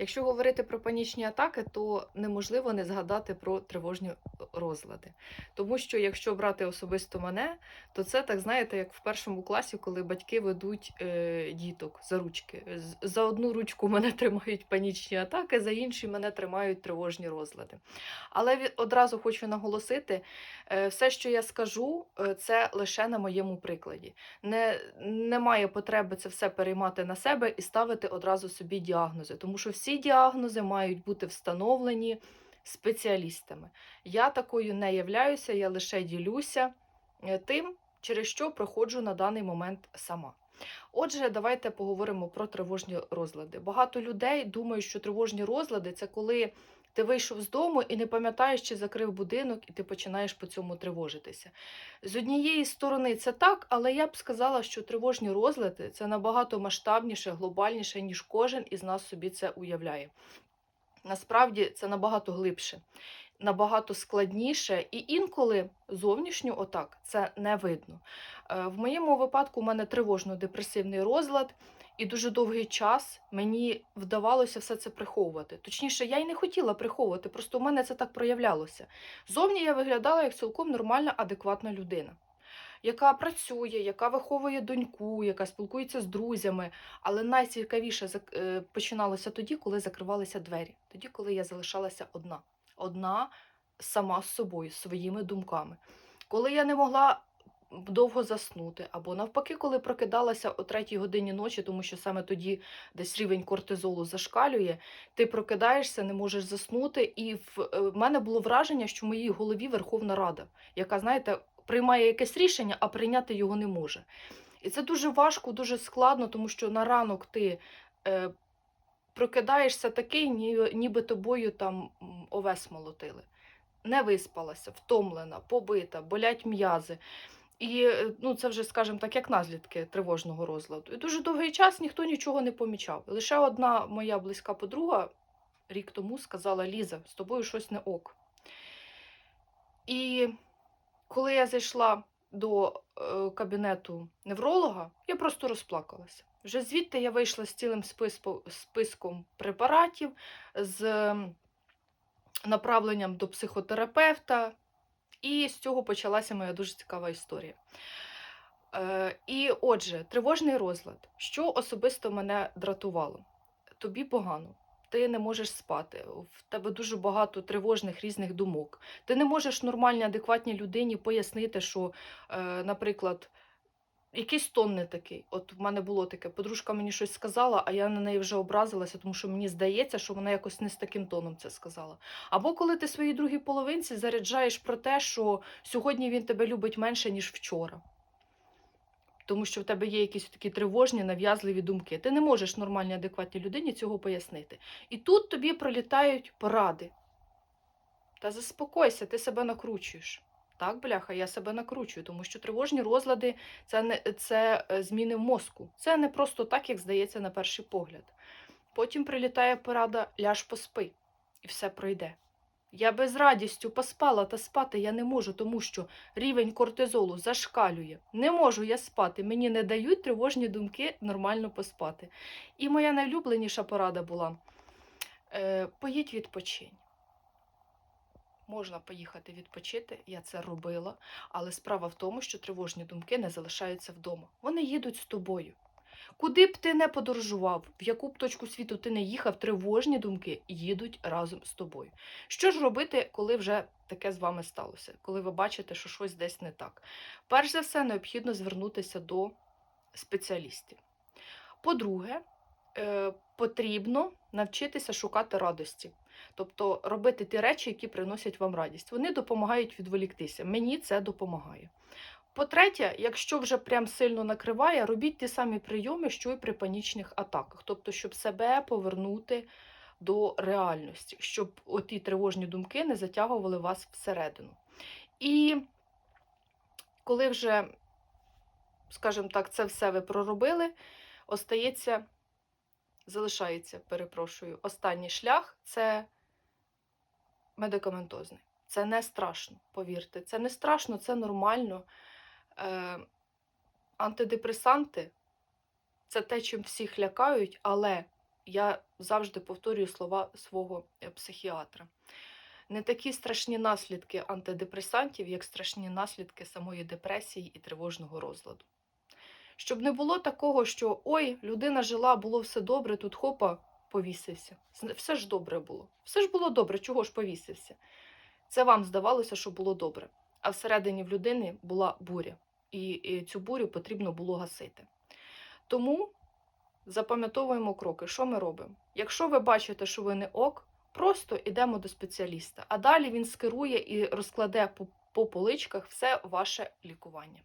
Якщо говорити про панічні атаки, то неможливо не згадати про тривожні розлади. Тому що якщо брати особисто мене, то це так знаєте, як в першому класі, коли батьки ведуть е, діток за ручки. За одну ручку мене тримають панічні атаки, за інші мене тримають тривожні розлади. Але одразу хочу наголосити, е, все, що я скажу, е, це лише на моєму прикладі. Не, немає потреби це все переймати на себе і ставити одразу собі діагнози, тому що всі діагнози мають бути встановлені спеціалістами. Я такою не являюся, я лише ділюся е, тим, через що проходжу на даний момент сама. Отже, давайте поговоримо про тривожні розлади. Багато людей думають, що тривожні розлади це коли ти вийшов з дому і не пам'ятаєш, чи закрив будинок, і ти починаєш по цьому тривожитися. З однієї сторони це так, але я б сказала, що тривожні розлади це набагато масштабніше, глобальніше, ніж кожен із нас собі це уявляє. Насправді це набагато глибше, набагато складніше, і інколи зовнішньо отак це не видно. Е, В моєму випадку у мене тривожно-депресивний розлад, і дуже довгий час мені вдавалося все це приховувати. Точніше, я й не хотіла приховувати, просто у мене це так проявлялося. Зовні я виглядала як цілком нормальна, адекватна людина. Яка працює, яка виховує доньку, яка спілкується з друзями, але найцікавіше е, починалося тоді, коли закривалися двері, тоді, коли я залишалася одна, одна сама з собою, своїми думками. Коли я не могла довго заснути, або навпаки, коли прокидалася о третій годині ночі, тому що саме тоді десь рівень кортизолу зашкалює, ти прокидаєшся, не можеш заснути, і в, е, в мене було враження, що в моїй голові Верховна Рада, яка, знаєте, приймає якесь рішення, а прийняти його не може. І це дуже важко, дуже складно, тому що на ранок ти е, прокидаєшся такий, ні, ніби тобою там овес молотили. Не виспалася, втомлена, побита, болять м'язи. І е, ну, це вже, скажімо так, як наслідки тривожного розладу. І дуже довгий час ніхто нічого не помічав. Лише одна моя близька подруга рік тому сказала: Ліза, з тобою щось не ок. І коли я зайшла до е, кабінету невролога, я просто розплакалася. Вже звідти я вийшла з цілим списком, препаратів, з направленням до психотерапевта, і з цього почалася моя дуже цікава історія. Е, і отже, тривожний розлад. Що особисто мене дратувало? Тобі погано. Ти не можеш спати, в тебе дуже багато тривожних різних думок. Ти не можеш нормальній, адекватній людині пояснити, що, е, наприклад, якийсь тон не такий. От в мене було таке, подружка мені щось сказала, а я на неї вже образилася, тому що мені здається, що вона якось не з таким тоном це сказала. Або коли ти своїй другій половинці заряджаєш про те, що сьогодні він тебе любить менше, ніж вчора. Тому що в тебе є якісь такі тривожні, нав'язливі думки. Ти не можеш нормальній, адекватній людині цього пояснити. І тут тобі пролітають поради. Та заспокойся, ти себе накручуєш. Так, бляха, я себе накручую, тому що тривожні розлади це, не, це е, зміни в мозку. Це не просто так, як здається на перший погляд. Потім прилітає порада ляж поспи, і все пройде. Я без радістю поспала та спати я не можу, тому що рівень кортизолу зашкалює. Не можу я спати, мені не дають тривожні думки нормально поспати. І моя найулюбленіша порада була: е, поїдь відпочинь. Можна поїхати відпочити, я це робила, але справа в тому, що тривожні думки не залишаються вдома. Вони їдуть з тобою. Куди б ти не подорожував, в яку б точку світу ти не їхав, тривожні думки їдуть разом з тобою. Що ж робити, коли вже таке з вами сталося, коли ви бачите, що щось десь не так? Перш за все, необхідно звернутися до спеціалістів. По-друге, е, потрібно навчитися шукати радості. Тобто робити ті речі, які приносять вам радість. Вони допомагають відволіктися. Мені це допомагає. По-третє, якщо вже прям сильно накриває, робіть ті самі прийоми, що й при панічних атаках. Тобто, щоб себе повернути до реальності, щоб оті тривожні думки не затягували вас всередину. І коли вже, скажімо так, це все ви проробили, остається, залишається, перепрошую, останній шлях це медикаментозний. Це не страшно, повірте. Це не страшно, це нормально. Е, антидепресанти це те, чим всіх лякають, але я завжди повторюю слова свого е, психіатра. Не такі страшні наслідки антидепресантів, як страшні наслідки самої депресії і тривожного розладу. Щоб не було такого, що ой, людина жила, було все добре, тут хопа, повісився. Все ж добре було. Все ж було добре, чого ж повісився? Це вам здавалося, що було добре. А всередині в людини була буря, і, цю бурю потрібно було гасити. Тому запам'ятовуємо кроки, що ми робимо. Якщо ви бачите, що ви не ок, просто йдемо до спеціаліста, а далі він скерує і розкладе по поличках все ваше лікування.